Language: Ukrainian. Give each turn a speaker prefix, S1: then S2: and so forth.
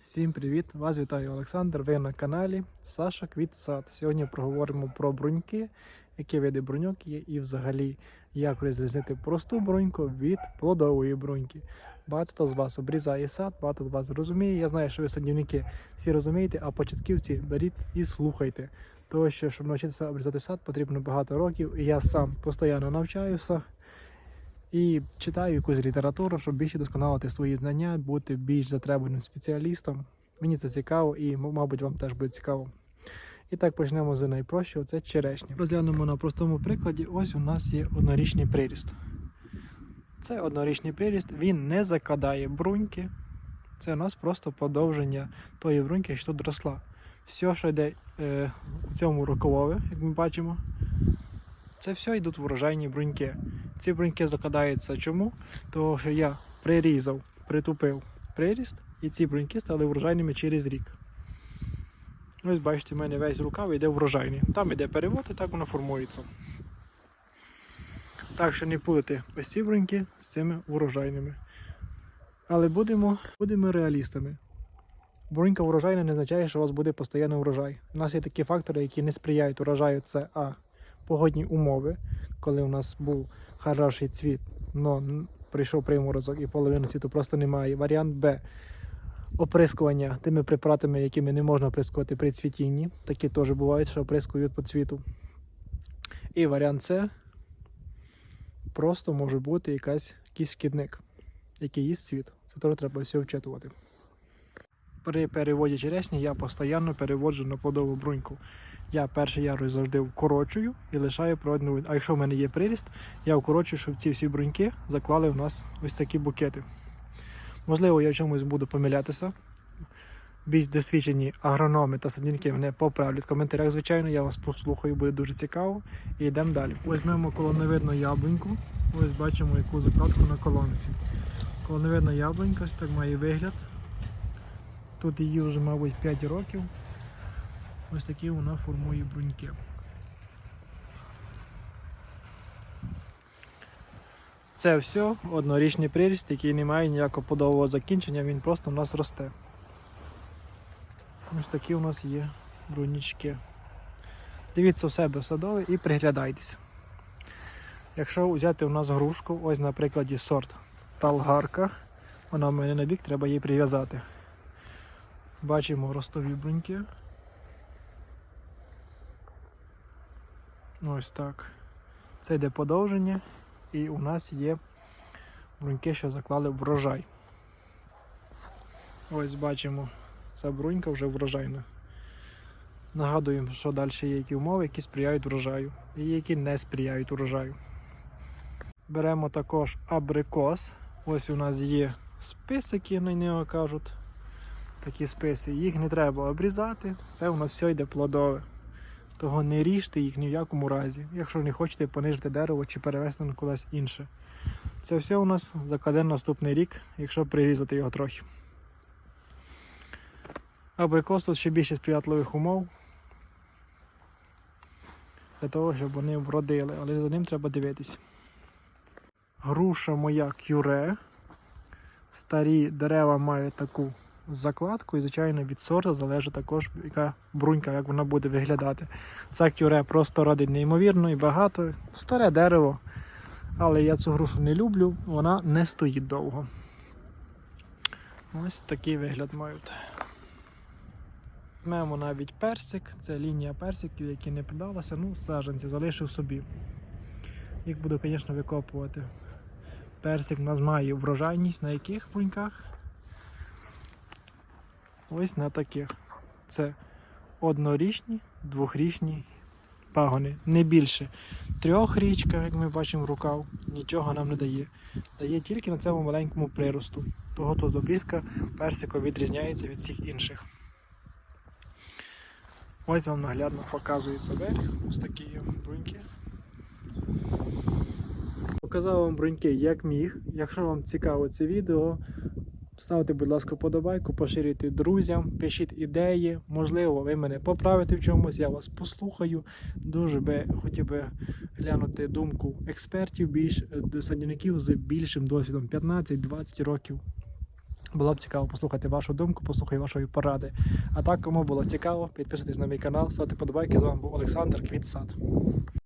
S1: Всім привіт! Вас вітаю Олександр. Ви на каналі Саша Квітсад. Сьогодні проговоримо про бруньки, які види бруньок є, і взагалі як розрізнити просту бруньку від плодової бруньки. Багато хто з вас обрізає сад, багато з вас розуміє. Я знаю, що ви садівники всі розумієте, а початківці беріть і слухайте. Тому що, щоб навчитися обрізати сад, потрібно багато років, і я сам постійно навчаюся і читаю якусь літературу, щоб більше досконалити свої знання, бути більш затребуваним спеціалістом. Мені це цікаво і, мабуть, вам теж буде цікаво. І так почнемо з найпрощого це черешня. Розглянемо на простому прикладі. Ось у нас є однорічний приріст. Це однорічний приріст, він не закладає бруньки. Це у нас просто подовження тої бруньки, що тут росла. Все, що йде е, у цьому роковове, як ми бачимо, це все йдуть врожайні бруньки. Ці бруньки закладаються чому? Тому що я прирізав, притупив приріст, і ці бруньки стали врожайними через рік. Ось бачите, в мене весь рукав йде врожайний. Там йде перевод і так воно формується. Так що не путати ось ці бруньки з цими врожайними. Але будемо, будемо реалістами. Брунька врожайна не означає, що у вас буде постійно врожай. У нас є такі фактори, які не сприяють урожаю. Це А. Погодні умови, коли у нас був хороший цвіт, н- прийшов приморозок і половини цвіту просто немає. Варіант Б. Оприскування тими препаратами, якими не можна оприскувати при цвітінні. Такі теж бувають, що оприскують по цвіту. І варіант С. Просто може бути якась, якийсь шкідник, який їсть цвіт. Це теж треба все вчитувати. При переводі черешні я постійно переводжу на плодову бруньку. Я перший ярус завжди вкорочую і лишаю проводну. А якщо в мене є приріст, я вкорочую, щоб ці всі бруньки заклали в нас ось такі букети. Можливо, я в чомусь буду помилятися. Більш досвідчені агрономи та садівники мене поправлять в коментарях, звичайно, я вас послухаю, буде дуже цікаво. І йдемо далі. Візьмемо колоновидну яблуньку. Ось бачимо яку закладку на колонці. Колоновидна яблунька, ось так має вигляд. Тут її вже, мабуть, 5 років. Ось такі вона формує бруньки. Це все однорічний приріст, який не має ніякого подового закінчення, він просто у нас росте. Ось такі у нас є брунічки. Дивіться у себе в садові і приглядайтесь. Якщо взяти у нас грушку, ось на прикладі сорт талгарка, вона в мене на бік, треба її прив'язати. Бачимо ростові бруньки. Ось так. Це йде подовження, і у нас є бруньки, що заклали врожай. Ось бачимо, ця брунька вже врожайна. Нагадуємо, що далі є які умови, які сприяють врожаю, і які не сприяють урожаю. Беремо також абрикос. Ось у нас є списики, на нього кажуть. Такі списи. Їх не треба обрізати. Це у нас все йде плодове. Того не ріжте їх ні в якому разі, якщо не хочете понижити дерево чи перевести на кудись інше. Це все у нас закладе наступний рік, якщо прирізати його трохи. Абрикос тут ще більше сприятливих умов для того, щоб вони вродили, але за ним треба дивитись. Груша моя кюре. Старі дерева мають таку закладку, і, звичайно, від сорту залежить також, яка брунька, як вона буде виглядати. Ця кюре просто родить неймовірно і багато. Старе дерево, але я цю грушу не люблю, вона не стоїть довго. Ось такий вигляд мають. Маємо навіть персик, це лінія персиків, які не продалися, ну, саджанці залишив собі. Їх буду, звісно, викопувати. Персик у нас має врожайність на яких бруньках? Ось на таких. Це однорічні, двохрічні пагони. Не більше. Трьохрічка, як ми бачимо, рукав, нічого нам не дає. Дає тільки на цьому маленькому приросту. Того тут обрізка персику відрізняється від всіх інших. Ось вам наглядно показується верх. Ось такі бруньки. Показав вам бруньки як міг. Якщо вам цікаво це відео, ставте, будь ласка, подобайку, поширюйте друзям, пишіть ідеї. Можливо, ви мене поправите в чомусь, я вас послухаю. Дуже би хотів би глянути думку експертів, більш е, садівників з більшим досвідом 15-20 років. Було б цікаво послухати вашу думку, послухати вашої поради. А так, кому було цікаво, підписуйтесь на мій канал, ставте подобайки. З вами був Олександр Квітсад.